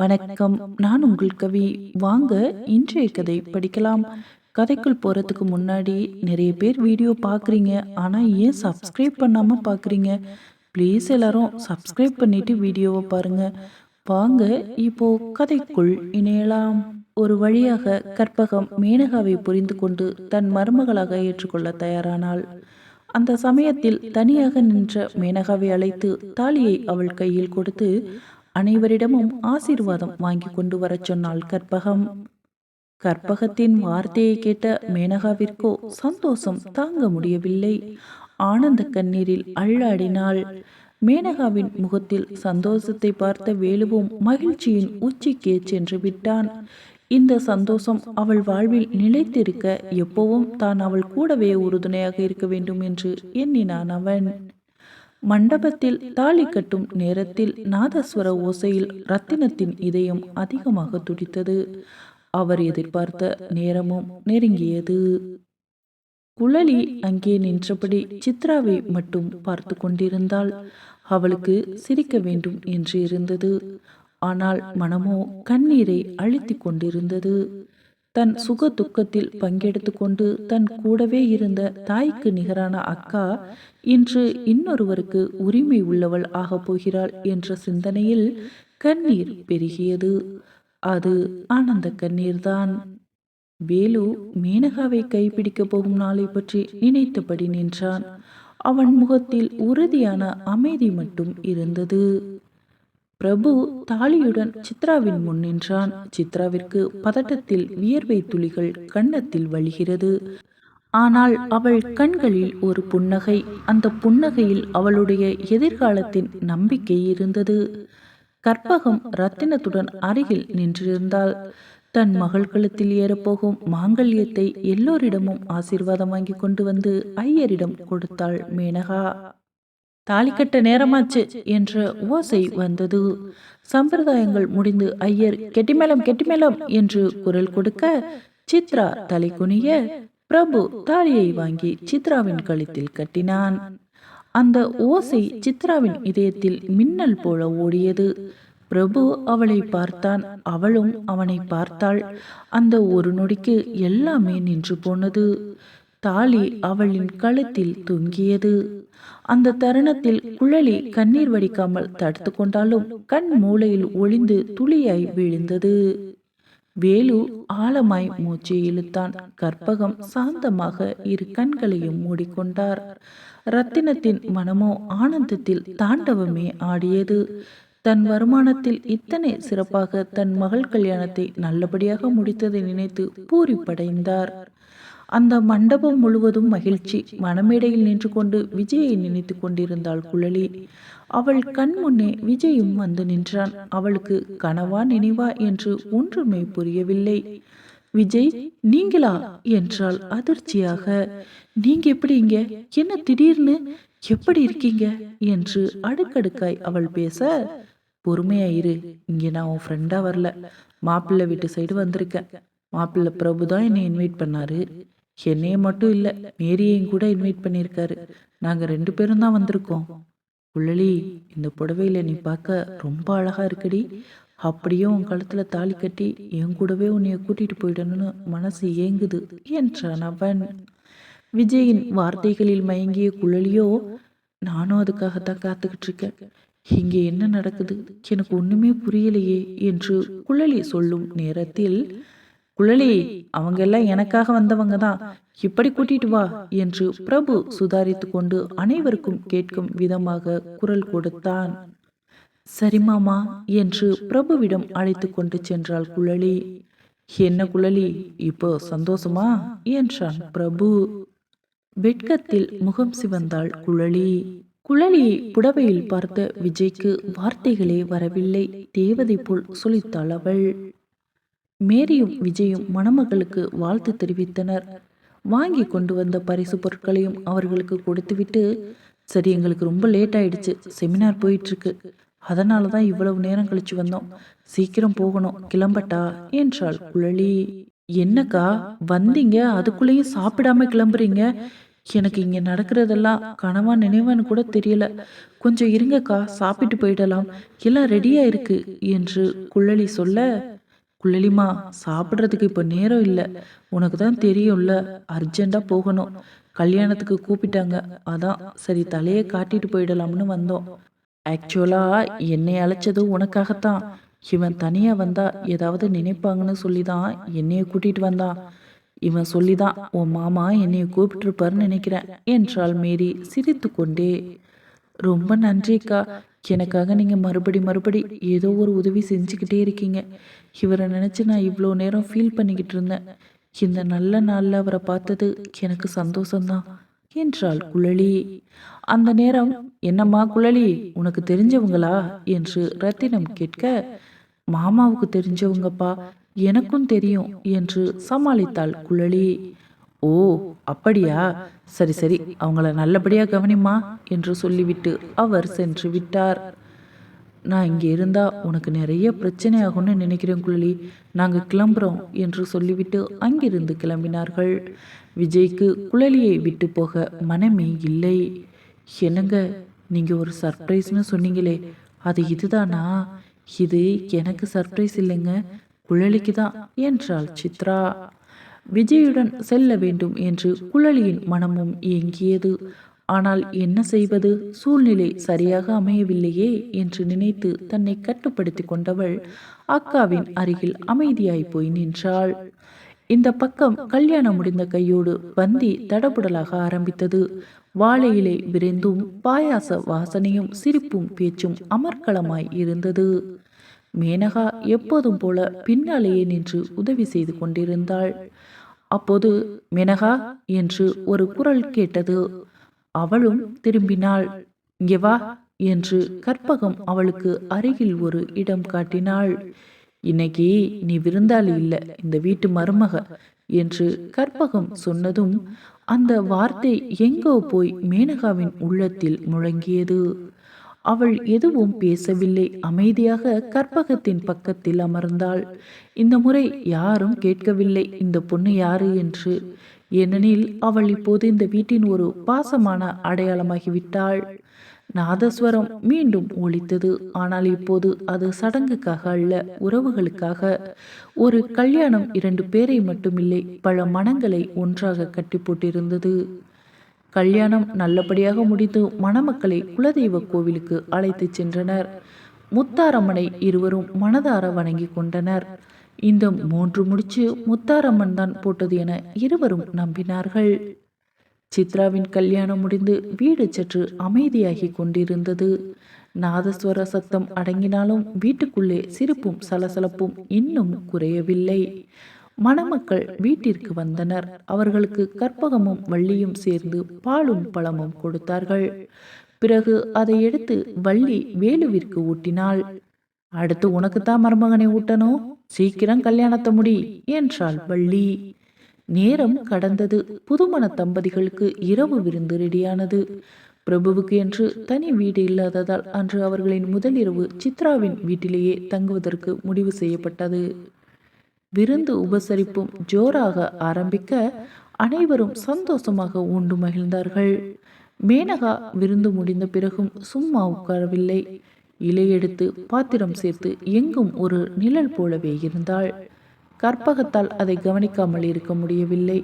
வணக்கம். நான் உங்கள் கவி. வாங்க இன்றைய கதை படிக்கலாம். கதைக்குள் போகிறதுக்கு முன்னாடி நிறைய பேர் வீடியோ பார்க்குறீங்க ஆனால் ஏன் சப்ஸ்கிரைப் பண்ணாமல் பார்க்குறீங்க ப்ளீஸ் எல்லாரும் சப்ஸ்கிரைப் பண்ணிட்டு வீடியோவை பாருங்க. வாங்க இப்போ கதைக்குள் இணையலாம். ஒரு வழியாக கற்பகம் மேனகாவை புரிந்து கொண்டு தன் மருமகளாக ஏற்றுக்கொள்ள தயாரானாள். அந்த சமயத்தில் தனியாக நின்ற மேனகாவை அழைத்து தாலியை அவள் கையில் கொடுத்து அனைவரிடமும் ஆசீர்வாதம் வாங்கி கொண்டு வரச் சொன்னாள் கற்பகம். கற்பகத்தின் வார்த்தையை கேட்ட மேனகாவிற்கோ சந்தோஷம் தாங்க முடியவில்லை. ஆனந்த கண்ணீரில் அள்ளாடினாள். மேனகாவின் முகத்தில் சந்தோஷத்தை பார்த்த வேலுவும் மகிழ்ச்சியின் உச்சிக்கே சென்று விட்டான். இந்த சந்தோஷம் அவள் வாழ்வில் நிலைத்திருக்க எப்பவும் தான் அவள் கூடவே உறுதுணையாக இருக்க வேண்டும் என்று எண்ணினான் அவன். மண்டபத்தில் தாலி கட்டும் நேரத்தில் நாதஸ்வர ஓசையில் ரத்தினத்தின் இதயம் அதிகமாக துடித்தது. அவர் எதிர்பார்த்த நேரமும் நெருங்கியது. குழலி அங்கே நின்றபடி சித்ராவை மட்டும் பார்த்து கொண்டிருந்தால் அவளுக்கு சிரிக்க வேண்டும் என்று இருந்தது. ஆனால் மனமோ கண்ணீரை அழுத்தி கொண்டிருந்தது. தன் சுக துக்கத்தில் பங்கெடுத்து கொண்டு தன் கூடவே இருந்த தாய்க்கு நிகரான அக்கா இன்று இன்னொருவருக்கு உரிமை உள்ளவள் ஆகப் போகிறாள் என்ற சிந்தனையில் கண்ணீர் பெருகியது. அது ஆனந்த கண்ணீர்தான். வேலு மேனகாவை கைப்பிடிக்கப் போகும் நாளை பற்றி நினைத்தபடி நின்றான். அவன் முகத்தில் உறுதியான அமைதி மட்டும் இருந்தது. பிரபு தாலியுடன் சித்ராவின் முன் நின்றான். சித்ராவிற்கு பதட்டத்தில் வியர்வை துளிகள் கன்னத்தில் வழிகிறது. ஆனால் அவள் கண்களில் ஒரு புன்னகை அந்த புன்னகையில் அவளுடைய எதிர்காலத்தின் நம்பிக்கை இருந்தது. கற்பகம் ரத்தினத்துடன் அருகில் நின்றிருந்தால் தன் மகள் கழுத்தில் ஏறப்போகும் மாங்கல்யத்தை எல்லோரிடமும் ஆசீர்வாதம் வாங்கி கொண்டு வந்து ஐயரிடம் கொடுத்தாள் மேனகா. தாலிக்கட்ட நேரமாச்சு என்ற ஓசை வந்தது. சம்பிரதாயங்கள் முடிந்து ஐயர் கெட்டிமேளம் கெட்டிமேளம் என்று குரல் கொடுக்க சித்ரா தலை குனிய பிரபு தாலியை வாங்கி சித்ராவின் கழுத்தில் கட்டினான். அந்த ஓசை சித்ராவின் இதயத்தில் மின்னல் போல ஓடியது. பிரபு அவளை பார்த்தான். அவளும் அவனை பார்த்தாள். அந்த ஒரு நொடிக்கு எல்லாமே நின்று போனது. தாலி அவளின் கழுத்தில் தொங்கியது. அந்த தருணத்தில் குழலி கண்ணீர் வடிக்காமல் தடுத்து கொண்டாலும் கண் மூளையில் ஒளிந்து துளியாய் விழுந்தது. வேலு ஆழமாய் மூச்சை இழுத்தான். கற்பகம் சாந்தமாக இரு கண்களையும் மூடிக்கொண்டார். ரத்தினத்தின் மனமோ ஆனந்தத்தில் தாண்டவமே ஆடியது. தன் வருமானத்தில் இத்தனை சிறப்பாக தன் மகள் கல்யாணத்தை நல்லபடியாக முடித்ததை நினைத்து பூரிப்படைந்தார். அந்த மண்டபம் முழுவதும் மகிழ்ச்சி. மனமேடையில் நின்று கொண்டு விஜயை நினைத்து கொண்டிருந்தாள் குழலி. அவள் கண் முன்னே விஜயும் வந்து நின்றான். அவளுக்கு கனவா நினைவா என்று ஒன்றுமே புரியவில்லை. விஜய் நீங்களா? என்றாள் அதிர்ச்சியாக. நீங்க எப்படி இங்க? என்ன திடீர்னு? எப்படி இருக்கீங்க? என்று அடுக்கடுக்காய் அவள் பேச பொறுமையாயிரு இங்க நான் உன் ஃப்ரெண்டா வரல. மாப்பிள்ளை வீட்டு சைடு வந்திருக்கேன். மாப்பிள்ளை பிரபு தான் என்னை இன்வைட் பண்ணாரு. என்னைய மட்டும் இல்லை மேரியையும் கூட இன்வைட் பண்ணியிருக்காரு. நாங்கள் ரெண்டு பேரும் தான் வந்திருக்கோம். புள்ளலி இந்த புடவையில் நீ பார்க்க ரொம்ப அழகாக இருக்கடி. அப்படியே உன் கழுத்தில் தாலி கட்டி என் கூடவே உன்னைய கூட்டிகிட்டு போயிடணும்னு மனசு ஏங்குது என்றான் அவன். விஜயின் வார்த்தைகளில் மயங்கிய குழலியோ நானும் அதுக்காகத்தான் காத்துக்கிட்டு இருக்கேன். இங்கே என்ன நடக்குது? எனக்கு ஒன்றுமே புரியலையே என்று குழலி சொல்லும் நேரத்தில் குழலி அவங்க எல்லாம் எனக்காக வந்தவங்க தான். இப்படி கூட்டிட்டு வா என்று பிரபு சுதாரித்து கொண்டு அனைவருக்கும் கேட்கும் விதமாக குரல் கொடுத்தான். சரி மாமா என்று பிரபுவிடம் அழைத்து கொண்டு சென்றாள் குழலி. என்ன குழலி இப்போ சந்தோஷமா? என்றான் பிரபு. வெட்கத்தில் முகம் சிவந்தாள் குழலி. குழலியை புடவையில் பார்த்த விஜய்க்கு வார்த்தைகளே வரவில்லை. தேவதை போல் சொலித்தாள் அவள். மேரியும் விஜயும் மணமகளுக்கு வாழ்த்து தெரிவித்தனர். வாங்கி கொண்டு வந்த பரிசு பொருட்களையும் அவர்களுக்கு கொடுத்துவிட்டு சரி எங்களுக்கு ரொம்ப லேட் ஆயிடுச்சு செமினார் போயிட்டுருக்கு. அதனால தான் இவ்வளவு நேரம் கழிச்சு வந்தோம். சீக்கிரம் போகணும் கிளம்பட்டா? என்றாள் குழலி. என்னக்கா வந்தீங்க அதுக்குள்ளேயும் சாப்பிடாம கிளம்புறீங்க? எனக்கு இங்கே நடக்கிறதெல்லாம் கனவா நினைவான்னு கூட தெரியல. கொஞ்சம் இருங்கக்கா சாப்பிட்டு போயிடலாம். எல்லாம் ரெடியா இருக்கு என்று குழலி சொல்ல குழலிமா சாப்பிட்றதுக்கு இப்போ நேரம் இல்லை. உனக்கு தான் தெரியும்ல அர்ஜெண்ட்டாக போகணும். கல்யாணத்துக்கு கூப்பிட்டாங்க. அதான் சரி தலையை காட்டிட்டு போயிடலாம்னு வந்தோம். ஆக்சுவலாக என்னை அழைச்சது உனக்காகத்தான். இவன் தனியாக வந்தா ஏதாவது நினைப்பாங்கன்னு சொல்லி தான் என்னைய கூட்டிகிட்டு வந்தான் இவன் சொல்லி தான் உன் மாமா என்னைய கூப்பிட்டுருப்பாருன்னு நினைக்கிறேன். என்றாள் மேரி சிரித்து கொண்டே ரொம்ப நன்றிக்கா. எனக்காக நீங்கள் மறுபடி மறுபடி ஏதோ ஒரு உதவி செஞ்சுக்கிட்டே இருக்கீங்க. இவரை நினச்சி நான் இவ்வளோ நேரம் ஃபீல் பண்ணிக்கிட்டு இருந்தேன். இந்த நல்ல நாளில் அவரை பார்த்தது எனக்கு சந்தோஷம்தான். என்றாள் குழலி. அந்த நேரம் என்னம்மா குழலி உனக்கு தெரிஞ்சவங்களா? என்று ரத்தினம் கேட்க மாமாவுக்கு தெரிஞ்சவங்கப்பா எனக்கும் தெரியும் என்று சமாளித்தாள் குழலி. ஓ அப்படியா? சரி சரி அவங்கள நல்லபடியா கவனிமா என்று சொல்லிவிட்டு அவர் சென்று விட்டார். நான் இங்கே இருந்தா உனக்கு நிறைய பிரச்சனை ஆகும்னு நினைக்கிறேன் குழலி. நாங்கள் கிளம்புறோம் என்று சொல்லிவிட்டு அங்கிருந்து கிளம்பினார்கள். விஜய்க்கு குழலியை விட்டு போக மனமே இல்லை. என்னங்க நீங்கள் ஒரு சர்ப்ரைஸ்னு சொன்னீங்களே அது இதுதானா? இது எனக்கு சர்ப்ரைஸ் இல்லைங்க குழலிக்கு தான் என்றாள் சித்ரா. விஜயுடன் செல்ல வேண்டும் என்று குழலியின் மனமும் ஏங்கியது. ஆனால் என்ன செய்வது? சூழ்நிலை சரியாக அமையவில்லையே என்று நினைத்து தன்னை கட்டுப்படுத்தி கொண்டவள் அக்காவின் அருகில் அமைதியாய் போய் நின்றாள். இந்த பக்கம் கல்யாணம் முடிந்த கையோடு பந்தி தடபுடலாக ஆரம்பித்தது. வாழையிலே விரைந்தும் பாயாச வாசனையும் சிரிப்பும் பேச்சும் அமர்க்களமாய் இருந்தது. மேனகா எப்போதும் போல பின்னாலேயே நின்று உதவி செய்து கொண்டிருந்தாள். அப்போது மேனகா என்று ஒரு குரல் கேட்டது. அவளும் திரும்பினாள். இங்கே வா என்று கற்பகம் அவளுக்கு அருகில் ஒரு இடம் காட்டினாள். இன்னைக்கு நீ விருந்தாளி இல்லை இந்த வீட்டு மருமக என்று கற்பகம் சொன்னதும் அந்த வார்த்தை எங்கோ போய் மேனகாவின் உள்ளத்தில் முழங்கியது. அவள் எதுவும் பேசவில்லை. அமைதியாக கற்பகத்தின் பக்கத்தில் அமர்ந்தாள். இந்த முறை யாரும் கேட்கவில்லை. இந்த பொண்ணு யாரு என்று. ஏனெனில் அவள் இப்போது இந்த வீட்டின் ஒரு பாசமான அடையாளமாகிவிட்டாள் நாதஸ்வரம் மீண்டும் ஒலித்தது ஆனால் இப்போது அது சடங்குக்காக அல்ல உறவுகளுக்காக. ஒரு கல்யாணம் இரண்டு பேரை மட்டுமில்லை பல மனங்களை ஒன்றாக கட்டி போட்டிருந்தது கல்யாணம் நல்லபடியாக முடிந்து மணமக்களை குலதெய்வ கோவிலுக்கு அழைத்து சென்றனர். முத்தாரம்மனை இருவரும் மனதார வணங்கி கொண்டனர். இந்த மூன்று முடிச்சு முத்தாரம்மன் தான் போட்டது என இருவரும் நம்பினார்கள். சித்ராவின் கல்யாணம் முடிந்து வீடு சற்று அமைதியாகி கொண்டிருந்தது. நாதஸ்வர சத்தம் அடங்கினாலும் வீட்டுக்குள்ளே சிரிப்பும் சலசலப்பும் இன்னும் குறையவில்லை. மணமக்கள் வீட்டிற்கு வந்தனர். அவர்களுக்கு கற்பகமும் வள்ளியும் சேர்ந்து பாலும் பழமும் கொடுத்தார்கள். பிறகு அதை எடுத்து வள்ளி வேலுவிற்கு ஊட்டினாள். அடுத்து உனக்குத்தான் மருமகனை ஊட்டணும் சீக்கிரம் கல்யாணத்தை முடி என்றாள் வள்ளி. நேரம் கடந்தது. புதுமண தம்பதிகளுக்கு இரவு விருந்து ரெடியானது. பிரபுவுக்கு என்று தனி வீடு இல்லாததால் அன்று அவர்களின் முதல் இரவு சித்ராவின் வீட்டிலேயே தங்குவதற்கு முடிவு செய்யப்பட்டது. விருந்து உபசரிப்பும் ஜோராக ஆரம்பிக்க அனைவரும் சந்தோஷமாக உண்டு மகிழ்ந்தார்கள். மேனகா விருந்து முடிந்த பிறகும் சும்மா உட்காரவில்லை. இலை எடுத்து பாத்திரம் சேர்த்து எங்கும் ஒரு நிழல் போலவே இருந்தாள். கற்பகத்தால் அதை கவனிக்காமல் இருக்க முடியவில்லை.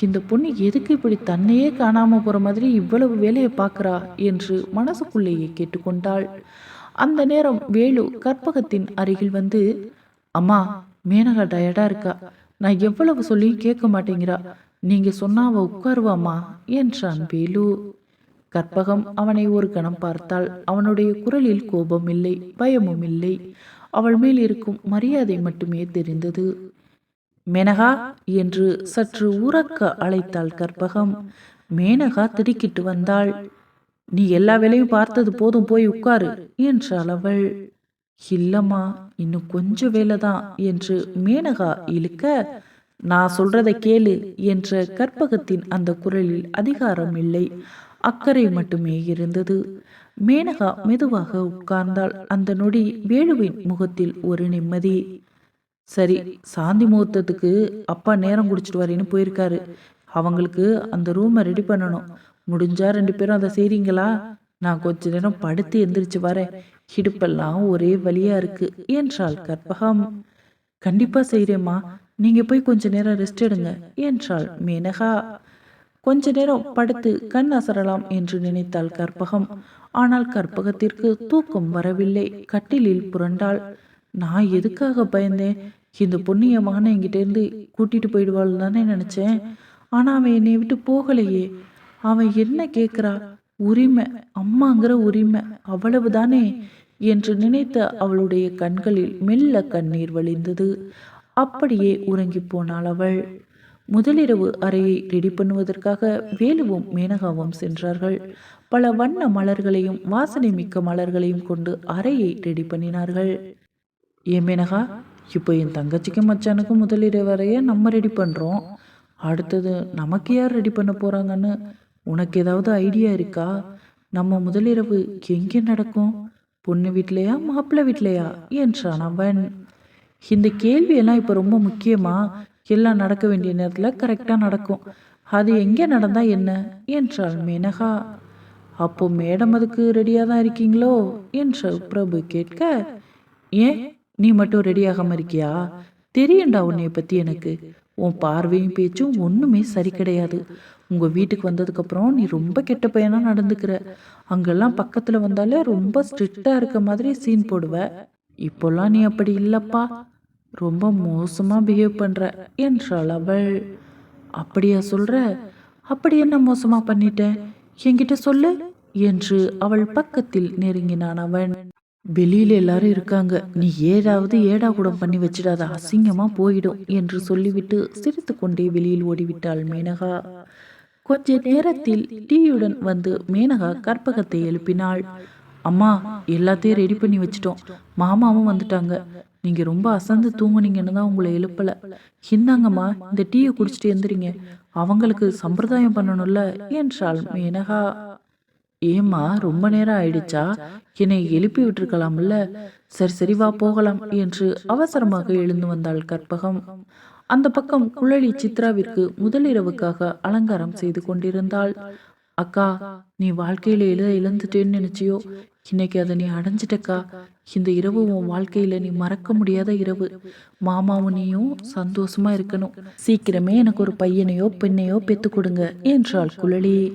இந்த பொண்ணு எதுக்கு இப்படி தன்னையே காணாம போற மாதிரி இவ்வளவு வேலையை பார்க்கறா என்று மனசுக்குள்ளேயே கேட்டுக்கொண்டாள். அந்த நேரம் வேலு கற்பகத்தின் அருகில் வந்து அம்மா மேனகா டயர்டா இருக்கா? நான் எவ்வளவு சொல்லியும் கேட்க மாட்டேங்கிறா. நீங்க சொன்னாவ உட்காருவாமா என்றான் வேலு கற்பகம் அவனை ஒரு கணம் பார்த்தாள். அவனுடைய குரலில் கோபம் இல்லை பயமும் இல்லை. அவள் மேல் இருக்கும் மரியாதை மட்டுமே தெரிந்தது. மேனகா என்று சற்று உறக்க அழைத்தாள் கற்பகம். மேனகா திடுக்கிட்டு வந்தாள். நீ எல்லா வேலையும் பார்த்தது போதும் போய் உட்காரு என்றாள் அவள். இல்லம்மா இன்னும் கொஞ்சம் வேலை தான் என்று மேனகா இழுக்க நான் சொல்றதை கேளு என்ற கற்பகத்தின் அந்த குரலில் அதிகாரம் இல்லை. அக்கறை மட்டுமே இருந்தது. மேனகா மெதுவாக உட்கார்ந்தால் அந்த நொடி வேலுவின் முகத்தில் ஒரு நிம்மதி. சரி சாந்தி முகூர்த்தத்துக்கு அப்பா நேரம் குடிச்சிட்டு வரேன்னு போயிருக்காரு. அவங்களுக்கு அந்த ரூமை ரெடி பண்ணணும். முடிஞ்சா ரெண்டு பேரும் அதை செய்றீங்களா? நான் கொஞ்ச நேரம் படுத்து எந்திரிச்சு வரேன். இடுப்பெல்லாம் ஒரே வழியா இருக்கு என்றாள் கற்பகம் கண்டிப்பா செய்யறேம்மா நீங்க போய் கொஞ்ச நேரம் ரெஸ்ட் எடுங்க என்றாள் மேனகா. கொஞ்ச நேரம் படுத்து கண் அசரலாம் என்று நினைத்தாள் கற்பகம் ஆனால் கற்பகத்திற்கு தூக்கம் வரவில்லை. கட்டிலில் புரண்டாள். நான் எதுக்காக பயந்தேன்? இந்த பொண்ணு என் மகனை என்கிட்ட இருந்து கூட்டிட்டு போயிடுவாள் தானே நினைச்சேன். ஆனா அவன் என்னை விட்டு போகலையே. அவன் என்ன கேக்குறா? உரிமை அம்மாங்கிற உரிமை அவ்வளவுதானே என்று நினைத்த அவளுடைய கண்களில் மெல்ல கண்ணீர் வழிந்தது. அப்படியே உறங்கி போனாள் அவள். முதலிரவு அறையை ரெடி பண்ணுவதற்காக வேலுவும் மேனகாவும் சென்றார்கள். பல வண்ண மலர்களையும் வாசனை மிக்க மலர்களையும் கொண்டு அறையை ரெடி பண்ணினார்கள். ஏன் மேனகா இப்போ என் தங்கச்சிக்கும் மச்சானுக்கும் முதலிரவு அறையை நம்ம ரெடி பண்ணுறோம் அடுத்தது நமக்கு யார் ரெடி பண்ண போகிறாங்கன்னு உனக்கு ஏதாவது ஐடியா இருக்கா? நம்ம முதலிரவு எங்கே நடக்கும்? பொண்ணு வீட்லையா மாப்பிள்ளை வீட்லையா என்றான் அவன். இந்த கேள்வியெல்லாம் இப்போ ரொம்ப முக்கியமா? எல்லாம் நடக்க வேண்டிய நேரத்தில் கரெக்டாக நடக்கும். அது எங்கே நடந்தால் என்ன? என்றாள் மேனகா. அப்போ மேடம் அதுக்கு ரெடியாக தான் இருக்கீங்களோ? என்று பிரபு கேட்க. ஏன்? நீ மட்டும் ரெடியாகாமல் இருக்கியா? தெரியும்டா உன்னைய பற்றி எனக்கு. உன் பார்வையும் பேச்சும் ஒன்றுமே சரி கிடையாது. உங்கள் வீட்டுக்கு வந்ததுக்கப்புறம் நீ ரொம்ப கெட்ட பையனாக நடந்துக்கிற. அங்கெல்லாம் பக்கத்தில் வந்தாலே ரொம்ப ஸ்ட்ரிக்டாக இருக்க மாதிரி சீன் போடுவ. இப்போல்லாம் நீ அப்படி இல்லைப்பா. ரொம்ப மோசமாக பிஹேவ் பண்ணுற என்றாள் அவள். அப்படியா சொல்கிற அப்படி என்ன மோசமாக பண்ணிட்டேன் என்கிட்ட சொல்லு என்று அவள் பக்கத்தில் நெருங்கினான் அவன். வெளியில் எல்லாரும் இருக்காங்க. நீ ஏதாவது ஏடா கூடம் பண்ணி வச்சிடாத. அசிங்கமா போயிடும் என்று சொல்லிவிட்டு சிரித்துக்கொண்டே வெளியில் ஓடிவிட்டாள் மேனகா. கொஞ்ச நேரத்தில் டீயுடன் வந்து மேனகா கற்பகத்தை எழுப்பினாள். அம்மா எல்லாத்தையும் ரெடி பண்ணி வச்சிட்டோம். மாமாவும் வந்துட்டாங்க. நீங்க ரொம்ப அசந்து தூங்குனீங்கன்னு தான் உங்களை எழுப்பல. இந்தாங்கம்மா இந்த டீயை குடிச்சிட்டு எந்திரிங்க. அவங்களுக்கு சம்பிரதாயம் பண்ணணும்ல என்றாள் மேனகா. ஏம்மா ரொம்ப நேரம் ஆயிடுச்சா? என்னை எழுப்பி விட்டுருக்கலாம்ல. சரி சரி வா போகலாம் என்று அவசரமாக எழுந்து வந்தாள் கற்பகம். அந்த பக்கம் குழலி சித்ராவிற்கு முதலிரவுக்காக அலங்காரம் செய்து கொண்டிருந்தாள். அக்கா நீ வாழ்க்கையில எழுத இழந்துட்டேன்னு நினைச்சியோ? இன்னைக்கு அதை நீ அடைஞ்சிட்டக்கா? இந்த இரவு உன் வாழ்க்கையில நீ மறக்க முடியாத இரவு. மாமாவும் நீயும் சந்தோஷமா இருக்கணும். சீக்கிரமே எனக்கு ஒரு பையனையோ பெண்ணையோ பெத்து கொடுங்க என்றாள் குழலி.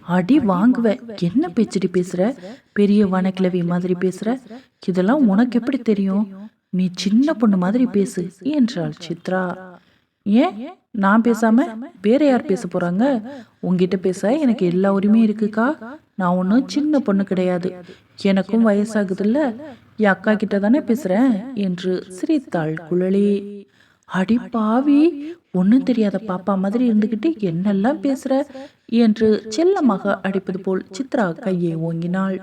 அடி வாங்குவேன் என்ன பேச்சுடி பேசுற? பெரிய வனக்கிழவி மாதிரி பேசுற? இதெல்லாம் உனக்கு எப்படி தெரியும்? நீ சின்ன பொண்ணு மாதிரி பேசு என்றாள் சித்ரா. ஏன்? நான் பேசாம வேற யார் பேச போறாங்க? உங்ககிட்ட பேச எனக்கு எல்லா உரிமையும் இருக்குக்கா. நான் ஒன்றும் சின்ன பொண்ணு கிடையாது. எனக்கும் வயசாகுதுல்ல. என் அக்கா கிட்ட தானே பேசுறேன் என்று சிரித்தாள் குழலி. அடி பாவி ஒன்றும் தெரியாத பாப்பா மாதிரி இருந்துக்கிட்டு என்னெல்லாம் பேசுற? என்று செல்லமாக அடிப்பது போல் சித்ரா கையை ஓங்கினாள்.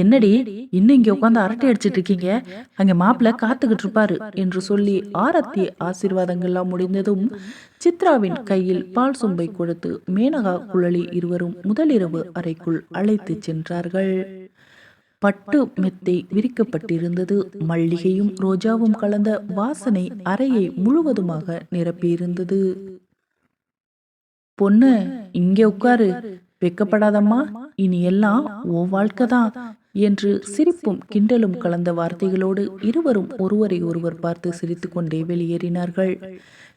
என்னடி இன்னும் இங்க உட்காந்து அரட்டை அடிச்சிட்டு இருக்கீங்க? அங்க மாப்பிள்ள காத்துக்கிட்டு இருப்பாரு என்று சொல்லி ஆரத்தி ஆசீர்வாதங்கள்லாம் முடிந்ததும் சித்ராவின் கையில் பால் சொம்பை கொடுத்து மேனகா குழலி இருவரும் முதலிரவு அறைக்குள் அழைத்து சென்றார்கள். பட்டு மெத்தை விரிக்கப்பட்டிருந்தது. மல்லிகையும் ரோஜாவும் கலந்த வாசனை அறையை முழுவதுமாக நிரப்பியிருந்தது. பொண்ணு இங்கே உட்காரு. வெக்கப்படாதம்மா. இனி எல்லாம் ஓ வாழ்க்கை தான் என்று சிரிப்பும் கிண்டலும் கலந்த வார்த்தைகளோடு இருவரும் ஒருவரை ஒருவர் பார்த்து சிரித்துக்கொண்டே வெளியேறினார்கள்.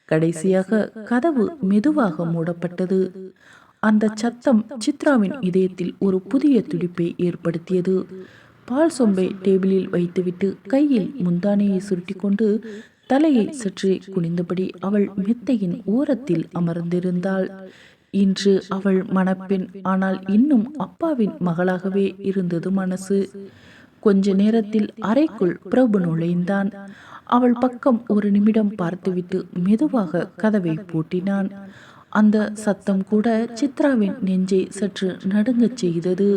கடைசியாக கதவு மெதுவாக மூடப்பட்டது. அந்த சத்தம் சித்ராவின் இதயத்தில் ஒரு புதிய துடிப்பை ஏற்படுத்தியது. பால் சொம்பை டேபிளில் வைத்துவிட்டு கையில் முந்தானையை சுருட்டிக்கொண்டு தலையை சற்றே குனிந்தபடி அவள் மெத்தையின் ஓரத்தில் அமர்ந்திருந்தாள். இன்று அவள் மணப்பெண். ஆனால் இன்னும் அப்பாவின் மகளாகவே இருந்தது மனசு. கொஞ்ச நேரத்தில் அறைக்குள் பிரபு நுழைந்தான். அவள் பக்கம் ஒரு நிமிடம் பார்த்துவிட்டு மெதுவாக கதவை பூட்டினான். அந்த சத்தம் கூட சித்ராவின் நெஞ்சை சற்று நடுங்கச் செய்தது.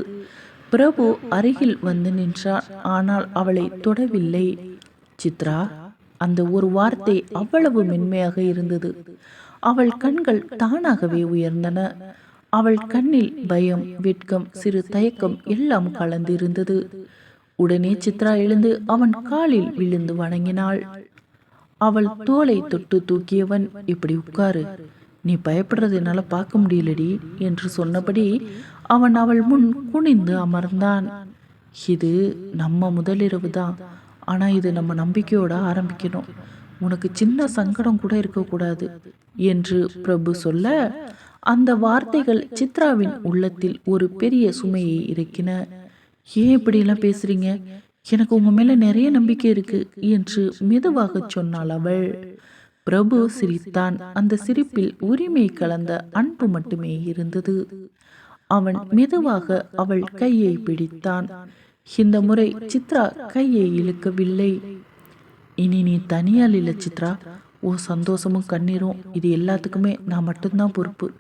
பிரபு அருகில் வந்து நின்றான். ஆனால் அவளை தொடவில்லை. சித்ரா அந்த ஒரு வார்த்தை அவ்வளவு மென்மையாக இருந்தது. அவள் கண்கள் தானாகவே உயர்ந்தன. அவள் கண்ணில் பயம் வெட்கம் சிறு தயக்கம் எல்லாம் கலந்திருந்தது. உடனே சித்ரா எழுந்து அவன் காலில் விழுந்து வணங்கினாள். அவள் தோலை தொட்டு தூக்கியவன் இப்படி உட்காரு. நீ பயப்படுறது என்னால் பார்க்க முடியலடி என்று சொன்னபடி அவன் அவள் முன் குனிந்து அமர்ந்தான். இது நம்ம முதலிரவு தான் ஆனால் இது நம்ம நம்பிக்கையோட ஆரம்பிக்கணும். உனக்கு சின்ன சங்கடம் கூட இருக்கக்கூடாது என்று பிரபு சொல்ல அந்த வார்த்தைகள் சித்ராவின் உள்ளத்தில் ஒரு பெரிய சுமையை இறக்கின. ஏன் இப்படியெல்லாம் பேசுறீங்க? எனக்கு உங்க மேல நிறைய நம்பிக்கை இருக்கு என்று மெதுவாக சொன்னாள் அவள். பிரபு சிரித்தான். அந்த சிரிப்பில் உரிமை கலந்த அன்பு மட்டுமே இருந்தது. அவன் மெதுவாக அவள் கையை பிடித்தான். இந்த முறை சித்ரா கையை இழுக்கவில்லை. இனி நீ தனியால் இல்லை சித்ரா. ஓ சந்தோஷமும் கண்ணீரும் இது எல்லாத்துக்குமே நான் மட்டும்தான் பொறுப்பு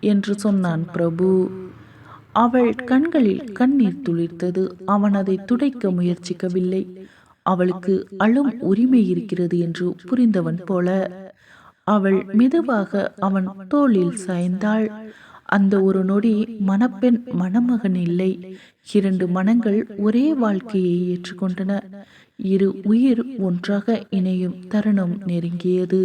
என்று சொன்னான் பிரபு. அவள் கண்களில் கண்ணீர் துளிர்த்தது. அவன் அதை துடைக்க முயற்சிக்கவில்லை. அவளுக்கு அழும் உரிமை இருக்கிறது என்று புரிந்தவன் போல. அவள் மெதுவாக அவன் தோளில் சாய்ந்தாள். அந்த ஒரு நொடி மணப்பெண் மணமகன் இல்லை. இரண்டு மனங்கள் ஒரே வாழ்க்கையை ஏற்றுக்கொண்டன. இரு உயிர் ஒன்றாக இணையும் தருணம் நெருங்கியது.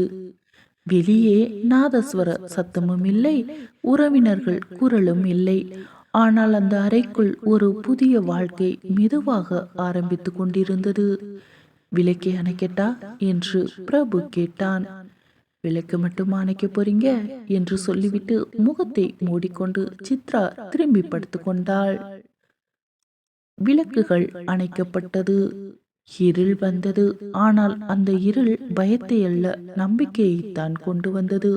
வெளியே நாதஸ்வர சத்தமும் இல்லை உறவினர்கள் குரலும் இல்லை. ஆனால் அந்த அறைக்குள் ஒரு புதிய வாழ்க்கை மெதுவாக ஆரம்பித்து கொண்டிருந்தது. விளக்கை அணைக்கட்டா? என்று பிரபு கேட்டான். விளக்கு மட்டும் அணைக்க போறீங்க? என்று சொல்லிவிட்டு முகத்தை மூடிக்கொண்டு சித்ரா திரும்பி படுத்து கொண்டாள். விளக்குகள் அணைக்கப்பட்டது. இருள் வந்தது. ஆனால் அந்த இருள் பயத்தை அல்ல நம்பிக்கையை தான் கொண்டு வந்தது.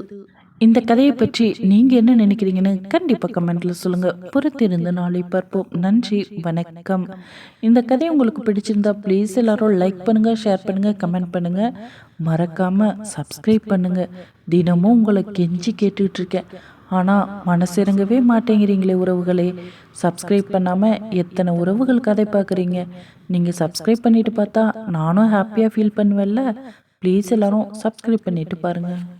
இந்த கதையை பற்றி நீங்க என்ன நினைக்கிறீங்கன்னு கண்டிப்பா கமெண்ட்ல சொல்லுங்க. பொறுத்திருந்து நாளை பார்ப்போம். நன்றி வணக்கம். இந்த கதை உங்களுக்கு பிடிச்சிருந்தா ப்ளீஸ் எல்லாரும் லைக் பண்ணுங்க ஷேர் பண்ணுங்க கமெண்ட் பண்ணுங்க. மறக்காம சப்ஸ்கிரைப் பண்ணுங்க. தினமும் உங்களை கெஞ்சி கேட்டுட்டு இருக்கேன். ஆனால் மனசிறங்கவே மாட்டேங்கிறீங்களே உறவுகளே. சப்ஸ்கிரைப் பண்ணாமல் எத்தனை உறவுகள் கதை பார்க்குறீங்க? நீங்கள் சப்ஸ்கிரைப் பண்ணிட்டு பார்த்தா நானும் ஹாப்பியாக ஃபீல் பண்ணுவேன்ல. ப்ளீஸ் எல்லோரும் சப்ஸ்கிரைப் பண்ணிட்டு பாருங்கள்